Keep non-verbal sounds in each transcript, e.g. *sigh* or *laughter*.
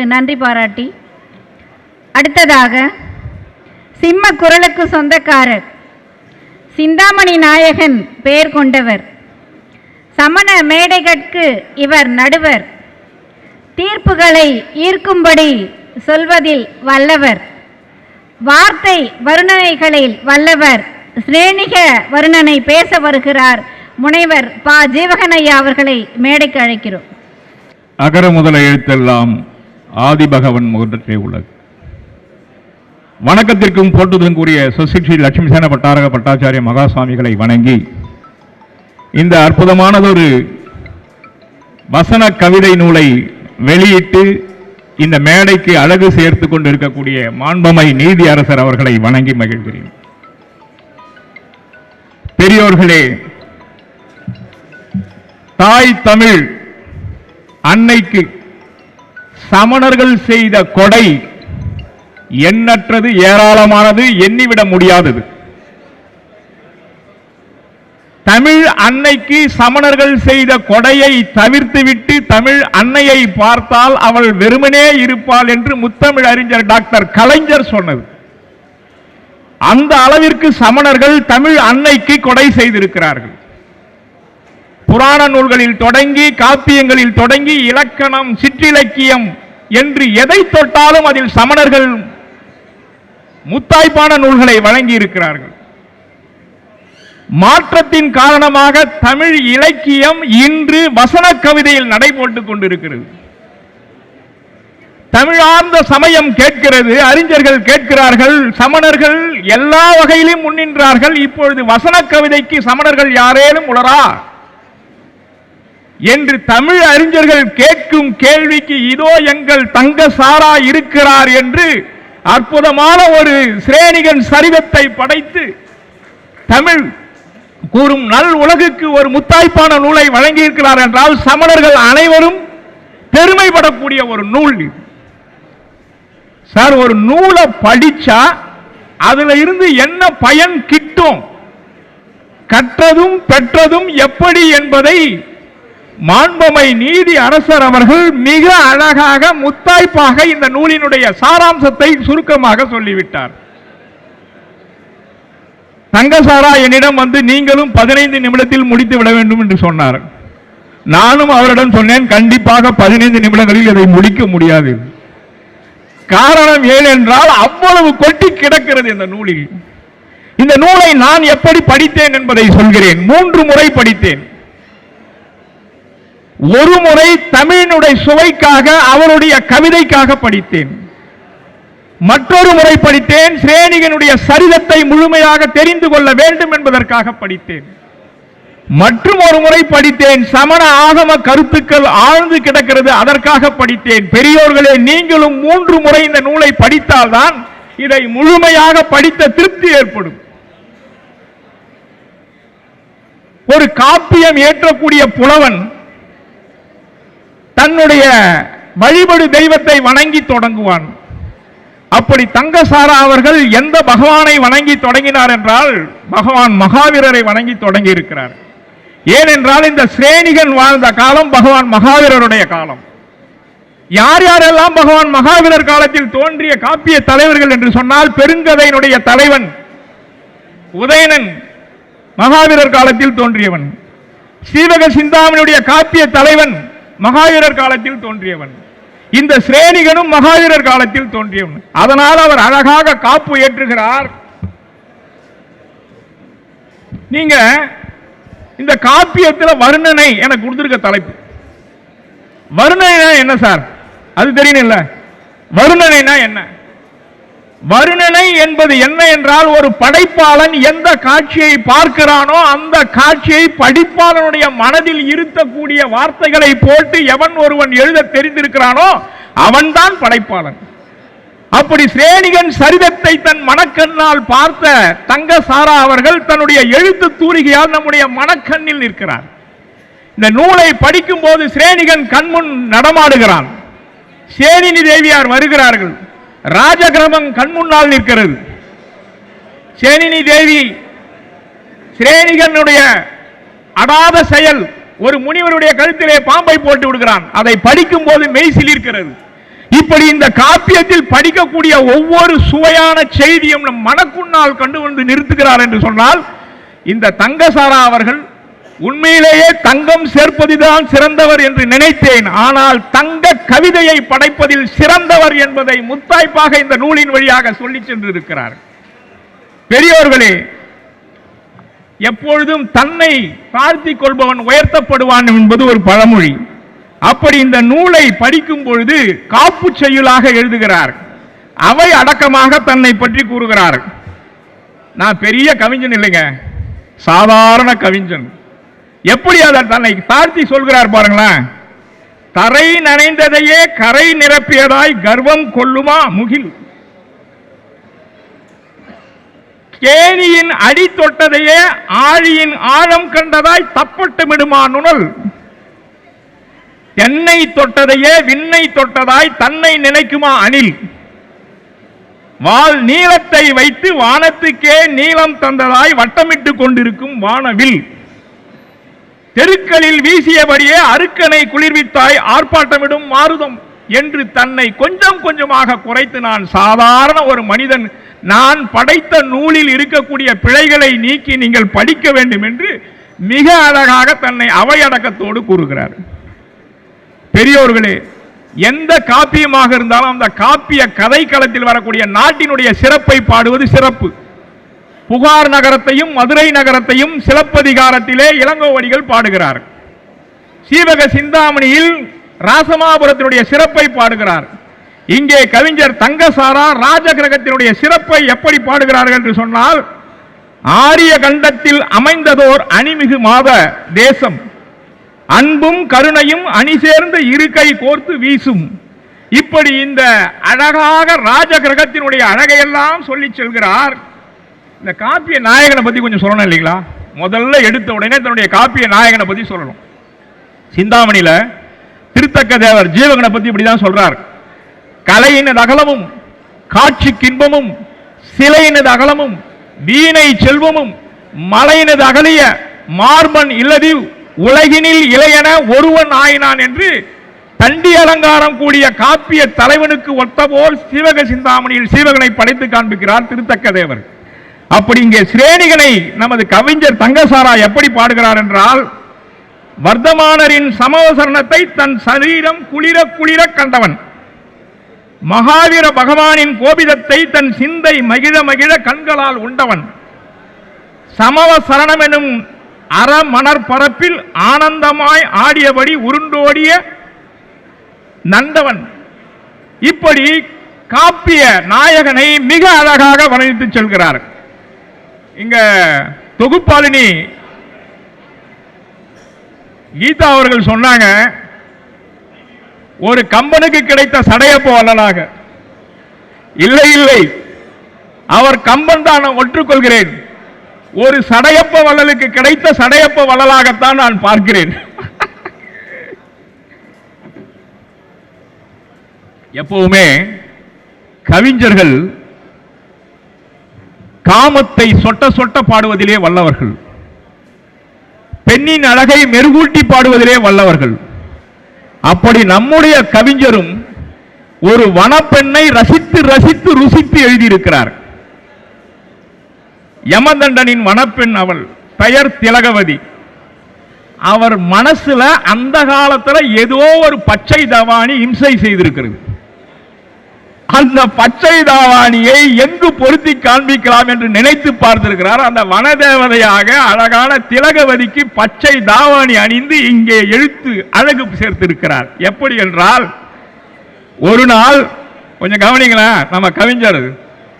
அவர்களுக்கு நன்றி பாராட்டி அடுத்ததாக சிம்ம குரலுக்கு சொந்தக்காரர் சிந்தாமணி நாயகன் பெயர் கொண்டவர் சமண மேடைகட்கு இவர் நடுவர் தீர்ப்புகளை ஈர்க்கும்படி சொல்வதில் வல்லவர் வார்த்தை வருணனைகளில் வல்லவர் சிரேணிக வருணனை பேச வருகிறார் முனைவர் பா. ஜீவகனையா அவர்களை மேடைக்கு அழைக்கிறோம். அகர முதல எழுத்தெல்லாம் ஆதிபகவன் முதற்றே உள்ளது. வணக்கத்திற்கும் போட்டுதலும் கூறிய சுசிக்ஷி லட்சுமி சேன பட்டாரக பட்டாச்சாரிய மகாசுவாமிகளை வணங்கி இந்த அற்புதமானதொரு வசன கவிதை நூலை வெளியிட்டு இந்த மேடைக்கு அழகு சேர்த்து கொண்டிருக்கக்கூடிய மாண்பமை நீதி அரசர் அவர்களை வணங்கி மகிழ்கிறேன். பெரியோர்களே தாய் தமிழ் அன்னைக்கு சமணர்கள் செய்த கொடை எண்ணற்றது ஏராளமானது எண்ணிவிட முடியாதது. தமிழ் அன்னைக்கு சமணர்கள் செய்த கொடையை தவிர்த்துவிட்டு தமிழ் அன்னையை பார்த்தால் அவள் வெறுமனே இருப்பாள் என்று முத்தமிழ் அறிஞர் டாக்டர் கலைஞர் சொன்னது. அந்த அளவிற்கு சமணர்கள் தமிழ் அன்னைக்கு கொடை செய்திருக்கிறார்கள். புராண நூல்களில் தொடங்கி காப்பியங்களில் தொடங்கி இலக்கணம் சிற்றிலக்கியம் என்று எதை தொட்டாலும் அதில் சமணர்கள் முத்தாய்ப்பான நூல்களை வழங்கி இருக்கிறார்கள் மாற்றத்தின் காரணமாக தமிழ் இலக்கியம் இன்று வசன கவிதையில் நடைபோட்டுக் கொண்டிருக்கிறது. தமிழார்ந்த சமயம் கேட்கிறது அறிஞர்கள் கேட்கிறார்கள் சமணர்கள் எல்லா வகையிலும் முன்னின்றார்கள் இப்பொழுது வசன கவிதைக்கு சமணர்கள் யாரேனும் உளரா என்று தமிழ் அறிஞர்கள் கேட்கும் கேள்விக்கு இதோ எங்கள் தங்க சாரா இருக்கிறார் என்று அற்புதமான ஒரு சிரேணிகன் சரிதத்தை படைத்து தமிழ் கூறும் நல் உலகுக்கு ஒரு முத்தாய்ப்பான நூலை வழங்கியிருக்கிறார் என்றால் சமணர்கள் அனைவரும் பெருமைப்படக்கூடிய ஒரு நூல் சார் ஒரு நூலை படிச்சா அதுல இருந்து என்ன பயன் கிட்டும்? கற்றதும் பெற்றதும் எப்படி என்பதை மாண்புமை நீதி அரசர் அவர்கள் மிக அழகாக முத்தாய்ப்பாக இந்த நூலினுடைய சாராம்சத்தை சுருக்கமாக சொல்லிவிட்டார். தங்கசாரா என்னிடம் வந்து நீங்களும் பதினைந்து நிமிடத்தில் முடித்து விட வேண்டும் என்று சொன்னார். நானும் அவரிடம் சொன்னேன் கண்டிப்பாக பதினைந்து நிமிடங்களில் இதை முடிக்க முடியாது. காரணம் ஏனென்றால் அவ்வளவு கொட்டி கிடக்கிறது இந்த நூலில். இந்த நூலை நான் எப்படி படித்தேன் என்பதை சொல்கிறேன். மூன்று முறை படித்தேன். ஒரு முறை தமிழினுடைய சுவைக்காக அவருடைய கவிதைக்காக படித்தேன். மற்றொரு முறை படித்தேன் சிரேனிகனுடைய சரிதத்தை முழுமையாக தெரிந்து கொள்ள வேண்டும் என்பதற்காக படித்தேன். மற்றும் ஒரு முறை படித்தேன் சமண ஆகம கருத்துக்கள் ஆழ்ந்து கிடக்கிறது அதற்காக படித்தேன். பெரியோர்களே நீங்களும் மூன்று முறை இந்த நூலை படித்தால்தான் இதை முழுமையாக படித்த திருப்தி ஏற்படும். ஒரு காப்பியம் ஏற்றக்கூடிய புலவன் தன்னுடைய வழிபடு தெய்வத்தை வணங்கி தொடங்குவான். அப்படி தங்கசாரா அவர்கள் எந்த பகவானை வணங்கி தொடங்கினார் என்றால் பகவான் மகாவீரரை வணங்கி தொடங்கி இருக்கிறார் ஏனென்றால் இந்த ஸ்ரேணிகன் வாழ்ந்த காலம் பகவான் மகாவீரருடைய காலம். யார் யாரெல்லாம் பகவான் மகாவீரர் காலத்தில் தோன்றிய காப்பிய தலைவர்கள் என்று சொன்னால் பெருங்கதையினுடைய தலைவன் உதயணன் மகாவீரர் காலத்தில் தோன்றியவன். சீவக சிந்தாமனுடைய காப்பிய தலைவன் மகாவீரர் காலத்தில் தோன்றியவன். இந்த சிரேணிகனும் மகாவீரர் காலத்தில் தோன்றியவன். அதனால் அவர் அழகாக காப்பு ஏற்றுகிறார். நீங்க இந்த காப்பியத்தில் வர்ணனை எனக்கு கொடுத்திருக்க தலைப்பு. வர்ணனை என்ன சார்? அது தெரியல வர்ணனைனா என்ன? வருணனை என்பது என்ன என்றால் ஒரு படைப்பாளன் எந்த காட்சியை பார்க்கிறானோ அந்த காட்சியை படிப்பாளனுடைய மனதில் இருத்தக்கூடிய வார்த்தைகளை போட்டு எவன் ஒருவன் எழுத தெரிந்திருக்கிறானோ அவன்தான் படைப்பாளன். அப்படி சிரேணிகன் சரிதத்தை தன் மனக்கண்ணால் பார்த்த தங்க சாரா அவர்கள் தன்னுடைய எழுத்து தூரிகையால் நம்முடைய மனக்கண்ணில் நிற்கிறார். இந்த நூலை படிக்கும் போது சிரேணிகன் கண்முன் நடமாடுகிறான். சேனினி தேவியார் வருகிறார்கள். ராஜகிரமம் கண்முன்னால் நிற்கிறது. சேனினி தேவி சிரேணிகனுடைய அடாத செயல் ஒரு முனிவருடைய கழுத்திலே பாம்பை போட்டு விடுகிறான். அதை படிக்கும் போது மெய்சிலிருக்கிறது இப்படி இந்த காப்பியத்தில் படிக்கக்கூடிய ஒவ்வொரு சுவையான செய்தியும் நம் மனக்குன்னால் கண்டு வந்து நிறுத்துகிறார் என்று சொன்னால் இந்த தங்கசாரா அவர்கள் உண்மையிலேயே தங்கம் சேர்ப்பதுதான் சிறந்தவர் என்று நினைத்தேன். ஆனால் தங்க கவிதையை படைப்பதில் சிறந்தவர் என்பதை முத்தாய்ப்பாக இந்த நூலின் வழியாக சொல்லிச் சென்றிருக்கிறார். பெரியோர்களே எப்பொழுதும் தன்னை தாழ்த்திக் கொள்பவன் உயர்த்தப்படுவான் என்பது ஒரு பழமொழி. அப்படி இந்த நூலை படிக்கும் பொழுது காப்பு செய்யுளாக எழுதுகிறார். அவை அடக்கமாக தன்னை பற்றி கூறுகிறார். நான் பெரிய கவிஞன் இல்லைங்க. சாதாரண கவிஞன். எப்படி அதை தன்னை தாழ்த்தி சொல்கிறார் பாருங்களேன்? தரை நனைந்ததையே கரை நிரப்பியதாய் கர்வம் கொள்ளுமா முகில். கேணியின் அடி தொட்டதையே ஆழியின் ஆழம் கண்டதாய் தப்பட்டு விடுமா நுணல் தென்னை தொட்டதையே விண்ணை தொட்டதாய் தன்னை நினைக்குமா அணில். வால் நீளத்தை வைத்து வானத்துக்கே நீளம் தந்ததாய் வட்டமிட்டு கொண்டிருக்கும் வானவில். தெருக்களில் வீசியபடியே அருக்கனை குளிர்வித்தாய் ஆர்ப்பாட்டமிடும் மாறுதம் என்று தன்னை கொஞ்சம் கொஞ்சமாக குறைத்து நான் சாதாரண ஒரு மனிதன். நான் படைத்த நூலில் இருக்கக்கூடிய பிழைகளை நீக்கி நீங்கள் படிக்க வேண்டும் என்று மிக அழகாக தன்னை அவையடக்கத்தோடு கூறுகிறார். பெரியோர்களே எந்த காப்பியமாக இருந்தாலும் அந்த காப்பிய கதைக்களத்தில் வரக்கூடிய நாட்டினுடைய சிறப்பை பாடுவது சிறப்பு. புகார் நகரத்தையும் மதுரை நகரத்தையும் சிலப்பதிகாரத்திலே இளங்கோவடிகள் பாடுகிறார் சீவக சிந்தாமணியில் ராசமாபுரத்தினுடைய சிறப்பை பாடுகிறார். இங்கே கவிஞர் தங்கசாரா ராஜகிரகத்தினுடைய சிறப்பை எப்படி பாடுகிறார்கள் என்று சொன்னால் ஆரிய கண்டத்தில் அமைந்ததோர் அணிமிகு மாத தேசம். அன்பும் கருணையும் அணி சேர்ந்து இருக்கை கோர்த்து வீசும். இப்படி இந்த அழகாக ராஜகிரகத்தினுடைய அழகையெல்லாம் சொல்லி செல்கிறார். இந்த காப்பிய நாயகனை பத்தி கொஞ்சம் சொல்லணும் இல்லைங்களா? முதல்ல எடுத்த உடனே தன்னுடைய காப்பிய நாயகனை பத்தி சொல்லணும். சிந்தாமணியில திருத்தக்க தேவர் ஜீவகனை பத்தி இப்படிதான் சொல்றார். கலையினது அகலமும் காட்சிக்கு இன்பமும் சிலையினது அகலமும் வீணை செல்வமும் மலையினது அகலிய மார்பன் இல்லதி உலகினில் இளையன ஒருவன் ஆயினான் என்று தண்டி அலங்காரம் கூடிய காப்பிய தலைவனுக்கு ஒத்தபோல் சிவக சிந்தாமணியில் சீவகனை படைத்து காண்பிக்கிறார் திருத்தக்க தேவர். அப்படி இங்கே சிரேணிகனை நமது கவிஞர் தங்கசாரா எப்படி பாடுகிறார் என்றால் வர்த்தமானரின் சமவசரணத்தை தன் சரீரம் குளிர குளிர கண்டவன். மகாவீர பகவானின் கோபிதத்தை தன் சிந்தை மகிழ மகிழ கண்களால் உண்டவன். சமவ சரணம் எனும் அறமணர் பரப்பில் ஆனந்தமாய் ஆடியபடி உருண்டோடிய நந்தவன் இப்படி காப்பிய நாயகனை மிக அழகாக வர்ணித்து செல்கிறார். இங்க தொகுப்பாளினி கீதா அவர்கள் சொன்னாங்க ஒரு கம்பனுக்கு கிடைத்த சடையப்ப வள்ளலாக இல்லை இல்லை. அவர் கம்பன் தான் நான் ஒற்றுக்கொள்கிறேன். ஒரு சடையப்ப வள்ளலுக்கு கிடைத்த சடையப்ப வள்ளலாகத்தான் நான் பார்க்கிறேன். எப்பவுமே கவிஞர்கள் காமத்தை சொட்ட சொட்ட பாடுவதிலே வல்லவர்கள். பெண்ணின் அழகை மெருகூட்டி பாடுவதிலே வல்லவர்கள். அப்படி நம்முடைய கவிஞரும் ஒரு வனப்பெண்ணை ரசித்து ரசித்து ருசித்து எழுதியிருக்கிறார். யமதண்டனின் வனப்பெண் அவள் பெயர் திலகவதி. அவர் மனசுல அந்த காலத்துல ஏதோ ஒரு பச்சை தவாணி இம்சை செய்திருக்கிறது. அந்த பச்சை தாவாணியை எங்கு பொருத்தி காண்பிக்கலாம் என்று நினைத்து பார்த்திருக்கிறார். அந்த வனதேவதையாக அழகான திலகவதிக்கு பச்சை தாவாணி அணிந்து இங்கே எழுத்து அழகு சேர்த்திருக்கிறார். எப்படி என்றால் ஒரு நாள் கொஞ்சம் கவனிங்களேன் நம்ம கவிஞர்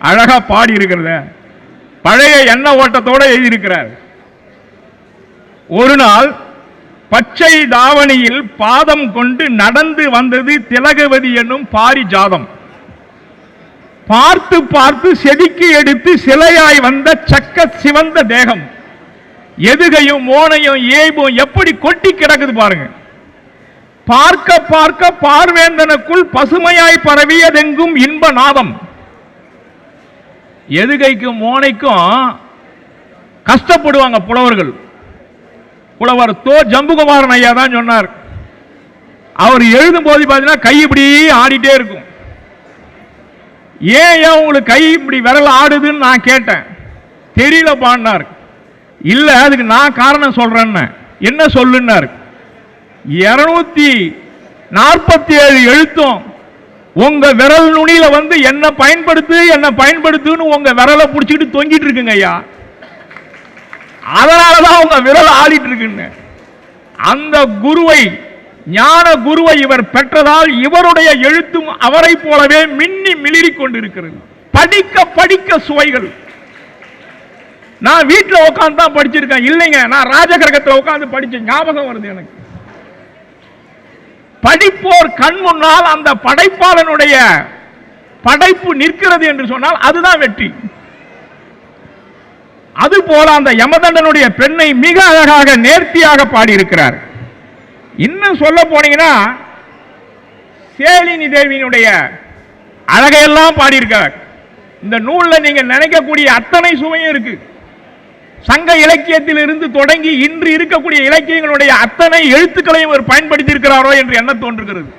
அழகா பாடி இருக்கிறத பழைய எண்ண ஓட்டத்தோடு எழுதியிருக்கிறார். ஒரு நாள் பச்சை தாவணியில் பாதம் கொண்டு நடந்து வந்தது திலகவதி என்னும் பாரிஜாதம். பார்த்து பார்த்து செதுக்கி எடுத்து சிலையாய் வந்த சக்க சிவந்த தேகம். எதுகையும் மோனையும் ஏய்பும் எப்படி கொட்டி கிடக்குது பாருங்க. பார்க்க பார்க்க பார்வேந்தனுக்குள் பசுமையாய் பரவியதெங்கும் இன்ப நாதம். எதுகைக்கும் மோனைக்கும் கஷ்டப்படுவாங்க புலவர்கள். புலவர் தோ ஜம்புகுமாரன் ஐயா தான் சொன்னார். அவர் எழுதும் போது பார்த்தீங்கன்னா கை இப்படி ஆடிட்டே இருக்கும். ஏன் ஏன் உங்களுக்கு கை இப்படி விரல் ஆடுதுன்னு நான் கேட்டேன். தெரியல பாண்டார் இல்லை அதுக்கு நான் காரணம் சொல்றேன்னு. என்ன சொல்லுன்னார்? இருநூத்தி நாற்பத்தி ஏழு எழுத்தும் உங்க விரல் நுனியில வந்து என்ன பயன்படுத்து என்ன பயன்படுத்துன்னு உங்க விரலை பிடிச்சிக்கிட்டு தொங்கிட்டு இருக்குங்க ஐயா. அதனாலதான் உங்க விரல் ஆடிட்டு இருக்குன்னு. அந்த குருவை ஞான குருவை இவர் பெற்றதால் இவருடைய எழுத்தும் அவரை போலவே மின்னி மிளிரிக் கொண்டிருக்கிறது. படிக்க படிக்க சுவைகள். நான் வீட்டில் உட்காந்து தான் படிச்சிருக்கேன். இல்லைங்க நான் ராஜகிரகத்தில் உட்காந்து படிச்ச ஞாபகம் வருது எனக்கு. படிப்போர் கண் முன்னால் அந்த படைப்பாளனுடைய படைப்பு நிற்கிறது என்று சொன்னால் அதுதான் வெற்றி. அதுபோல அந்த யமதண்டனுடைய பெண்ணை மிக அழகாக நேர்த்தியாக பாடியிருக்கிறார். இன்னும் சொல்ல போனீங்கன்னா சேலினி தேவியினுடைய அழகையெல்லாம் பாடியிருக்கார் இந்த நூலில் நீங்கள் நினைக்கக்கூடிய அத்தனை சுவையும் இருக்கு. சங்க இலக்கியத்தில் இருந்து தொடங்கி இன்று இருக்கக்கூடிய இலக்கியங்களுடைய அத்தனை எழுத்துக்களையும் அவர் பயன்படுத்தி இருக்கிறாரோ என்று எண்ண தோன்றுகிறது.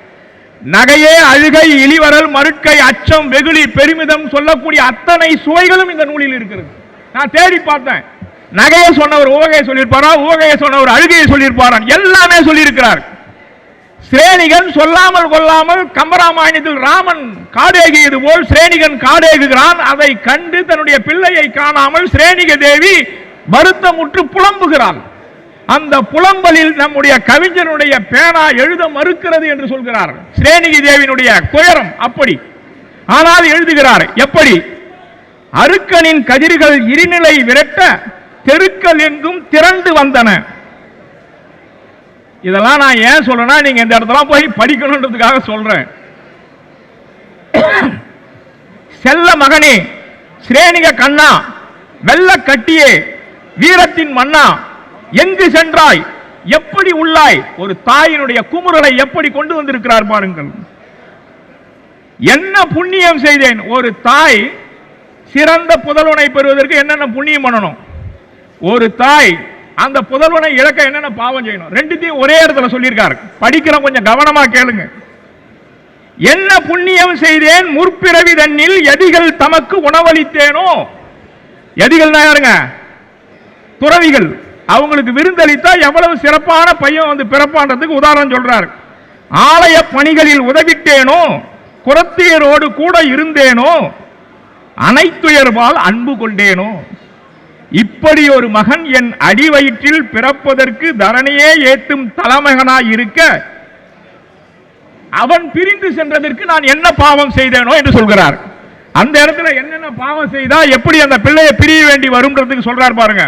நகையே அழுகை இழிவரல் மறுக்கை அச்சம் வெகுளி பெருமிதம் சொல்லக்கூடிய அத்தனை சுவைகளும் இந்த நூலில் இருக்கிறது. நான் தேடி பார்த்தேன். நகையை சொன்னவர் உவகையை சொல்லியிருப்பாரா? உவகையை சொன்னவர் அழுகையை சொல்லியிருப்பாரான் எல்லாமே சொல்லியிருக்கிறார். சிரேணிகன் சொல்லாமல் கொள்ளாமல் கம்பராமாயணத்தில் ராமன் காடேகியது போல் சிரேணிகன் காடேகுகிறான். அதை கண்டு தன்னுடைய பிள்ளையை காணாமல் சிரேணிக தேவி வருத்தமுற்று புலம்புகிறாள். அந்த புலம்பலில் நம்முடைய கவிஞனுடைய பேனா எழுத மறுக்கிறது என்று சொல்கிறார். சிரேணிகி தேவியினுடைய துயரம் அப்படி. ஆனால் எழுதுகிறார் எப்படி? அருக்கனின் கதிர்கள் இருநிலை விரட்ட தெருக்கள் எங்கும் திரண்டு வந்தன. இதெல்லாம் நான் ஏன் சொல்றேன்னா நீங்க இந்த இடத்துல போய் படிக்கணுன்றதுக்காக சொல்றேன். செல்ல மகனே சிரேணிக கண்ணா வெள்ள கட்டியே வீரத்தின் மன்னா எங்கு சென்றாய் எப்படி உள்ளாய் ஒரு தாயினுடைய குமுறலை எப்படி கொண்டு வந்திருக்கிறார் பாருங்கள். என்ன புண்ணியம் செய்தேன்? ஒரு தாய் சிறந்த புதல்வனை பெறுவதற்கு என்னென்ன புண்ணியம் பண்ணணும்? ஒரு தாய் அந்த புதல்வனை இழக்க என்னென்ன பாவம் செய்யணும்? ரெண்டுத்தையும் ஒரே இடத்துல சொல்லியிருக்காரு. படிக்கிற கொஞ்சம் கவனமா கேளுங்க. என்ன புண்ணியம் செய்தேன் முற்பிறவி தன்னில் எதிகள் தமக்கு உணவளித்தேனோ? எதிகள் தான் யாருங்க? துறவிகள். அவங்களுக்கு விருந்தளித்தா எவ்வளவு சிறப்பான பையன் வந்து பிறப்பான்றதுக்கு உதாரணம் சொல்றாரு. ஆலய பணிகளில் உதவிட்டேனோ? குரத்தியரோடு கூட இருந்தேனோ? அனைத்துயர்வால் அன்பு கொண்டேனோ? இப்படி ஒரு மகன் என் அடி வயிற்றில் பிறப்பதற்கு தரணியே ஏத்தும் தலைமகனாய் இருக்க அவன் பிரிந்து சென்றதற்கு நான் என்ன பாவம் செய்தேனோ என்று சொல்கிறார். அந்த இடத்துல என்னென்ன பாவம் செய்தா எப்படி அந்த பிள்ளையை பிரிய வேண்டி வரும்ன்றதுக்கு சொல்றார் பாருங்க.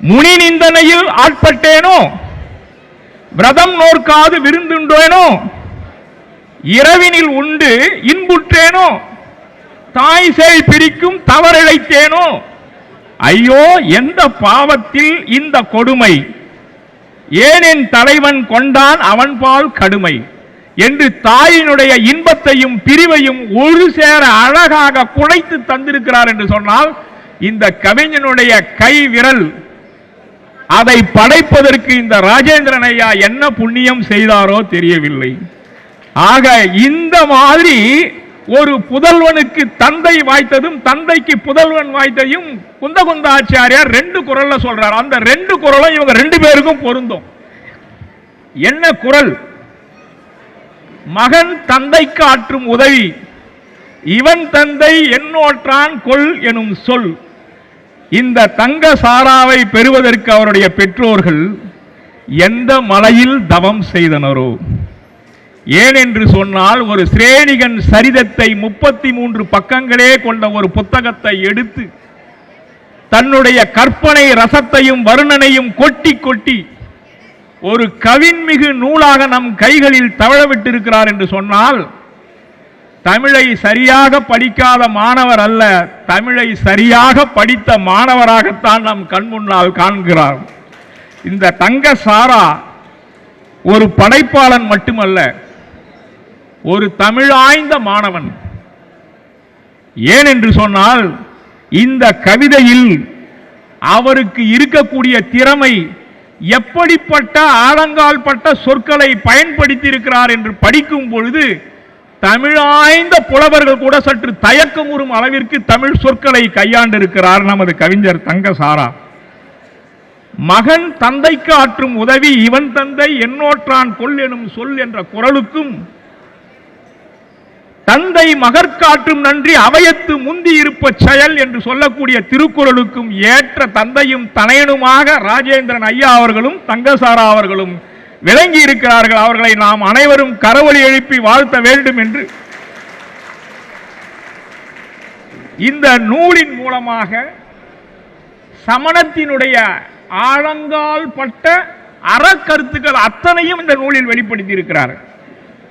முனி நிந்தனையில் ஆட்பட்டேனோ? விரதம் நோர்க்காது விருந்துண்டேனோ? இரவினில் உண்டு இன்புற்றேனோ? தாய் சேய் பிரிக்கும் தவறிழைத்தேனோ? ஐயோ எந்த பாவத்தில் இந்த கொடுமை? ஏனென் தலைவன் கொண்டான் அவன்பால் கடுமை. என்று தாயினுடைய இன்பத்தையும் பிரிவையும் ஒரு சேர அழகாக குழைத்து தந்திருக்கிறார் என்று சொன்னால் இந்த கவிஞனுடைய கை விரல் அதை படைப்பதற்கு இந்த ராஜேந்திரன் ஐயா என்ன புண்ணியம் செய்தாரோ தெரியவில்லை. ஆக இந்த மாதிரி ஒரு புதல்வனுக்கு தந்தை வாய்த்ததும் தந்தைக்கு புதல்வன் வாய்த்ததையும் குந்தகுந்த ஆச்சாரியார் ரெண்டு குரல்ல சொல்றார். அந்த ரெண்டு குரலும் இவங்க ரெண்டு பேருக்கும் பொருந்தும். என்ன குரல்? மகன் தந்தைக்கு ஆற்றும் உதவி இவன் தந்தை என்னோற்றான் கொள் எனும் சொல். இந்த தங்க சாராவை பெறுவதற்கு அவருடைய பெற்றோர்கள் எந்த மலையில் தவம் செய்தனரோ? ஏனென்று சொன்னால் ஒரு சிரேணிகன் சரிதத்தை முப்பத்தி மூன்று பக்கங்களே கொண்ட ஒரு புத்தகத்தை எடுத்து தன்னுடைய கற்பனை ரசத்தையும் வருணனையும் கொட்டி கொட்டி ஒரு கவின்மிகு நூலாக நம் கைகளில் தவழவிட்டிருக்கிறார் என்று சொன்னால் தமிழை சரியாக படிக்காத மாணவர் அல்ல தமிழை சரியாக படித்த மாணவராகத்தான் நம் கண்முன்னால் காண்கிறார். இந்த தங்க சாரா ஒரு படைப்பாளன் மட்டுமல்ல ஒரு தமிழாய்ந்த மாணவன். ஏன் என்று சொன்னால் இந்த கவிதையில் அவருக்கு இருக்கக்கூடிய திறமை எப்படிப்பட்ட ஆழங்கால்பட்ட சொற்களை பயன்படுத்தி இருக்கிறார் என்று படிக்கும் பொழுது தமிழாய்ந்த புலவர்கள் கூட சற்று தயக்கம் உறும் அளவிற்கு தமிழ் சொற்களை கையாண்டிருக்கிறார் நமது கவிஞர் தங்கசாரா. மகன் தந்தைக்கு ஆற்றும் உதவி இவன் தந்தை என்னோற்றான் கொல் எனும் சொல் என்ற குரலுக்கும் தந்தை மகற்காற்றும் நன்றி அவையத்து முந்தி இருப்ப செயல் என்று சொல்லக்கூடிய திருக்குறளுக்கும் ஏற்ற தந்தையும் தனையனுமாக ராஜேந்திரன் ஐயா அவர்களும் தங்கசாரா அவர்களும் விளங்கி இருக்கிறார்கள். அவர்களை நாம் அனைவரும் கரவொலி எழுப்பி வாழ்த்த வேண்டும் என்று. இந்த நூலின் மூலமாக சமணத்தினுடைய ஆழங்கால் பட்ட அறக்கருத்துக்கள் அத்தனையும் இந்த நூலில் வெளிப்படுத்தி இருக்கிறார்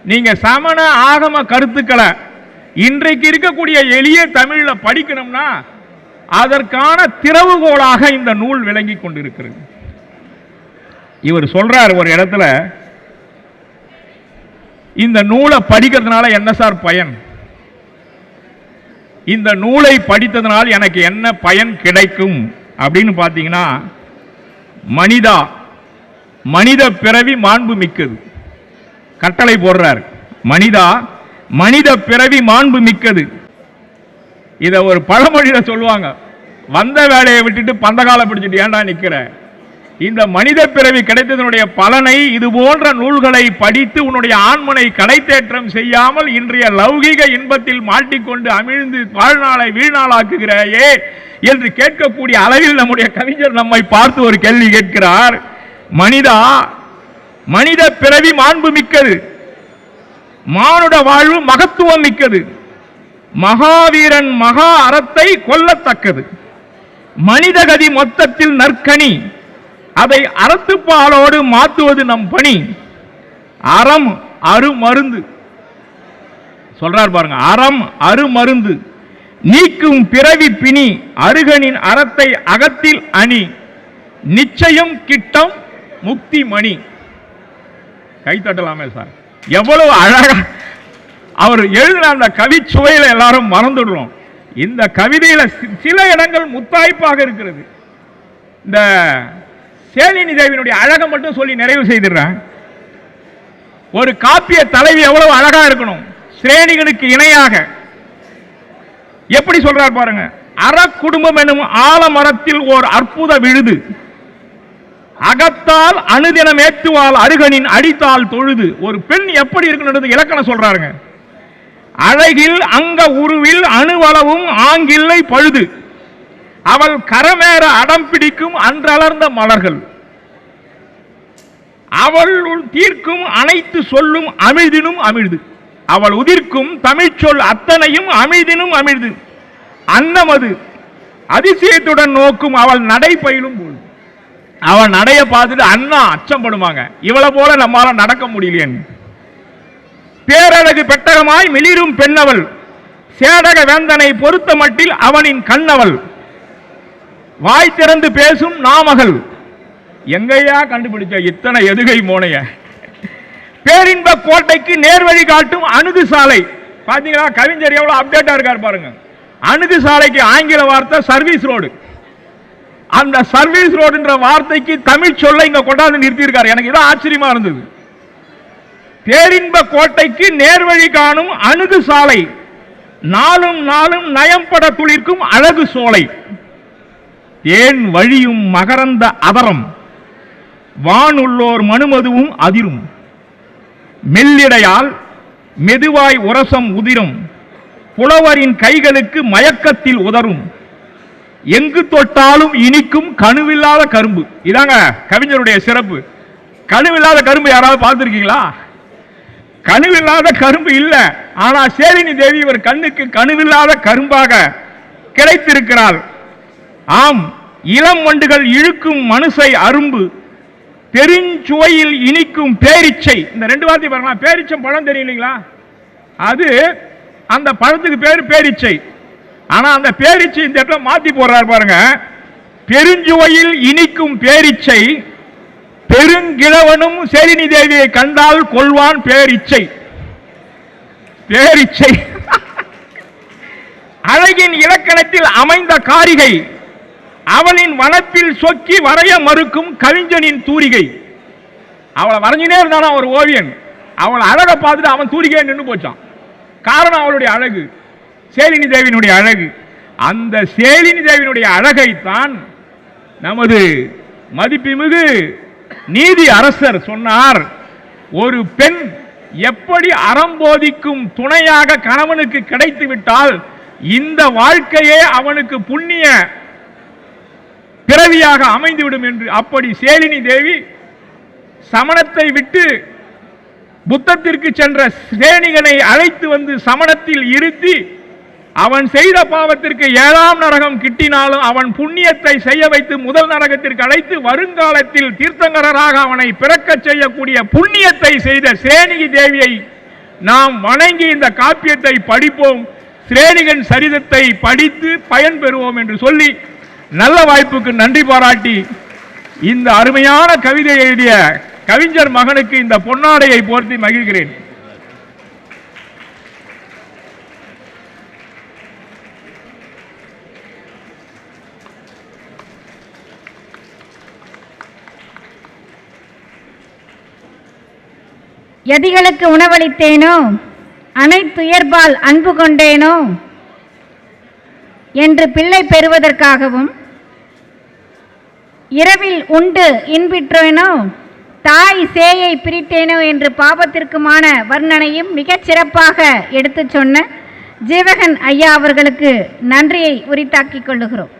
நீங்க சமண ஆகம கருத்துக்களை இன்றைக்கு இருக்கக்கூடிய எளிய தமிழ்ல படிக்கணும்னா அதற்கான திறவுகோளாக இந்த நூல் விளங்கி கொண்டிருக்கிறது. இவர் சொல்றார் ஒரு இடத்துல இந்த நூலை படிக்கிறதுனால என்ன சார் பயன்? இந்த நூலை படித்ததனால் எனக்கு என்ன பயன் கிடைக்கும்? அப்படின்னு பார்த்தீங்கன்னா மனிதா மனித பிறவி மாண்பு மிக்கது கட்டளை போடுறார். மனிதா மனித பிறவி மாண்பு மிக்கது. இதை ஒரு பழமொழியில சொல்லுவாங்க. வந்த வேலையை விட்டுட்டு பந்தகால பிடிச்சிட்டு ஏன்டா நிற்கிற இந்த மனித பிறவி கிடைத்ததனுடைய பலனை இது போன்ற நூல்களை படித்து உன்னுடைய ஆண்மனை கடைத்தேற்றம் செய்யாமல் இன்றைய லௌகீக இன்பத்தில் மாட்டிக்கொண்டு அமிழ்ந்து வாழ்நாளை வீழ்நாளாக்குகிறாயே என்று கேட்கக்கூடிய அளவில் நம்முடைய கவிஞர் நம்மை பார்த்து ஒரு கேள்வி கேட்கிறார். மனிதா மனித பிறவி மாண்பு மிக்கது. மானுட வாழ்வு மகத்துவம் மிக்கது. மகாவீரன் மகா அறத்தை கொல்லத்தக்கது. மனிதகதி மொத்தத்தில் நற்கனி. அதை அறத்துப்பாலோடு மாற்றுவது நம் பணி. அறம் அருமருந்து சொல்றார் பாருங்க அறம் அருமருந்து நீக்கும் பிறவி பிணி அருகனின் அறத்தை அகத்தில் அணி. நிச்சயம் கிட்டம் முக்தி மணி. கை தட்டலாமே சார். எவ்வளவு அழகா அவர் எழுதின அந்த கவி சுவையில எல்லாரும் மறந்துடுறோம். இந்த கவிதையில சில இடங்கள் முத்தாய்ப்பாக இருக்கிறது. இந்த சேலினி தேவியினுடைய அழகை மட்டும் சொல்லி நிறைவு செய்திடுறேன். ஒரு காப்பிய தலைவி எவ்வளவு அழகா இருக்கணும். சிரேணிகளுக்கு இணையாக. எப்படி சொல்றார் பாருங்க. அற குடும்பம் எனும் ஆலமரத்தில் ஓர் அற்புத விழுது. அகத்தால் அனுதினம் ஏற்றுவாள் அருகனின் அடித்தால் தொழுது. ஒரு பெண் எப்படி இருக்கணும் இலக்கணம் சொல்றாருங்க. அழகில் அங்க உருவில் அணுவளவும் ஆங்கில்லை பழுது. அவள் கரமேற அடம் பிடிக்கும் அன்றளர்ந்த மலர்கள். அவள் தீர்க்கும் அனைத்து சொல்லும் அமிழ்தினும் அமிழ்து. அவள் உதிர்க்கும் தமிழ்ச்சொல் அத்தனையும் அமிழ்தினும் அமிழ்து. அன்னமது அதிசயத்துடன் நோக்கும் அவள் நடை பயிலும் போது அவன் நடைய பார்த்துட்டு அண்ணா அச்சம் பண்ணுவாங்க. இவளை போல நம்மால நடக்க முடியலையேன்னு பேரழகு பெட்டகமாய் மிளிரும் பெண்ணவள். சேடக வேந்தனை பொறுத்த மட்டில் அவனின் கண்ணவள். வாய் திறந்து பேசும் நாமகள். எங்கையா கண்டுபிடிச்ச இத்தனை எதுகை மோனைய? பேரின்ப கோட்டைக்கு நேர்வழி காட்டும் அணுகு சாலை. பாத்தீங்களா? கவிஞர் எவ்வளவு அப்டேட்டா இருக்கார் பாருங்க. அணுகு சாலைக்கு ஆங்கில வார்த்தை சர்வீஸ் ரோடு அந்த சர்வீஸ் ரோடுன்ற வார்த்தைக்கு தமிழ் சொல்ல இங்க கொண்டாந்து நிறுத்தியிருக்காரு. எனக்கு இதான் ஆச்சரியமா இருந்தது. பேரின்ப கோட்டைக்கு நேர்வழி காணும் அணுகு சாலை நாளும் நாளும் நயம்பட துளிர்க்கும் அழகு சோலை ஏன் வழியும் மகரந்த அதரம் வானுள்ளோர் மனுமதுவும் அதிரும் மெல்லிடையால் மெதுவாய் உரசம் உதிரும் புலவரின் கைகளுக்கு மயக்கத்தில் உதரும். எங்கு தொட்டாலும் இனிக்கும் கணுவில்லாத கரும்பு. இதாங்க கவிஞருடைய சிறப்பு. கணுவில்லாத கரும்பு யாராவது பார்த்துருக்கீங்களா? கணுவில்லாத கரும்பு இல்லை. ஆனால் சேலினி தேவி இவர் கண்ணுக்கு கணுவில்லாத கரும்பாக கிடைத்திருக்கிறாள். ஆம் இளம் வண்டுகள் இழுக்கும் மனுஷை அரும்பு பெருஞ்சுவையில் இனிக்கும் பேரிச்சை. இந்த ரெண்டு வார்த்தை பாருங்களா பேரிச்சம் பழம் தெரியும் இல்லைங்களா? அது அந்த பழத்துக்கு பேர் பேரிச்சை. ஆனா அந்த பேரிச்சை இந்த இடத்துல மாத்தி போடுறாரு பாருங்க. பெருஞ்சுவையில் இனிக்கும் பேரிச்சை பெருங்கிழவனும் சேலினி தேவியை கண்டால் கொள்வான் பேரிச்சை. பேரிச்சை. *laughs* அழகின் இலக்கணத்தில் அமைந்த காரிகை அவளின் வனத்தில் சொக்கி வரைய மறுக்கும் கவிஞனின் தூரிகை. அவளை வரைஞ்சினே இருந்தானா ஒரு ஓவியன். அவளை அழகை பார்த்துட்டு அவன் தூரிகை நின்று போச்சான் காரணம் அவளுடைய அழகு. சேலினி தேவியினுடைய அழகு. அந்த சேலினி தேவியினுடைய அழகைத்தான் நமது மதிப்புமிகு நீதி அரசர் சொன்னார். ஒரு பெண் எப்படி அறம் போதிக்கும் துணையாக கணவனுக்கு கிடைத்து விட்டால் இந்த வாழ்க்கையே அவனுக்கு புண்ணிய பிறவியாக அமைந்துவிடும் என்று அப்படி சேலினி தேவி சமணத்தை விட்டு புத்தத்திற்கு சென்ற சேனிகனை அழைத்து வந்து சமணத்தில் இருத்தி அவன் செய்த பாவத்திற்கு ஏழாம் நரகம் கிட்டினாலும் அவன் புண்ணியத்தை செய்ய வைத்து முதல் நரகத்திற்கு அழைத்து வருங்காலத்தில் தீர்த்தங்கரராக அவனை பிறக்கச் செய்யக்கூடிய புண்ணியத்தை செய்த சேனிகி தேவியை நாம் வணங்கி இந்த காப்பியத்தை படிப்போம். சிரேணிகன் சரிதத்தை படித்து பயன் பெறுவோம் என்று சொல்லி நல்ல வாய்ப்புக்கு நன்றி பாராட்டி இந்த அருமையான கவிதை எழுதிய கவிஞர் மகனுக்கு இந்த பொன்னாடையை போர்த்தி மகிழ்கிறேன். எதிகளுக்கு உணவளித்தேனோ? அனைத்துயர்பால் அன்பு கொண்டேனோ? என்று பிள்ளை பெறுவதற்காகவும் இரவில் உண்டு இன்பிற்றேனோ? தாய் சேயை பிரித்தேனோ? என்று பாபத்திற்குமான வர்ணனையும் மிகச் சிறப்பாக எடுத்துச் சொன்ன ஜீவகன் ஐயா அவர்களுக்கு நன்றியை உரித்தாக்கிக் கொள்ளுகிறோம்.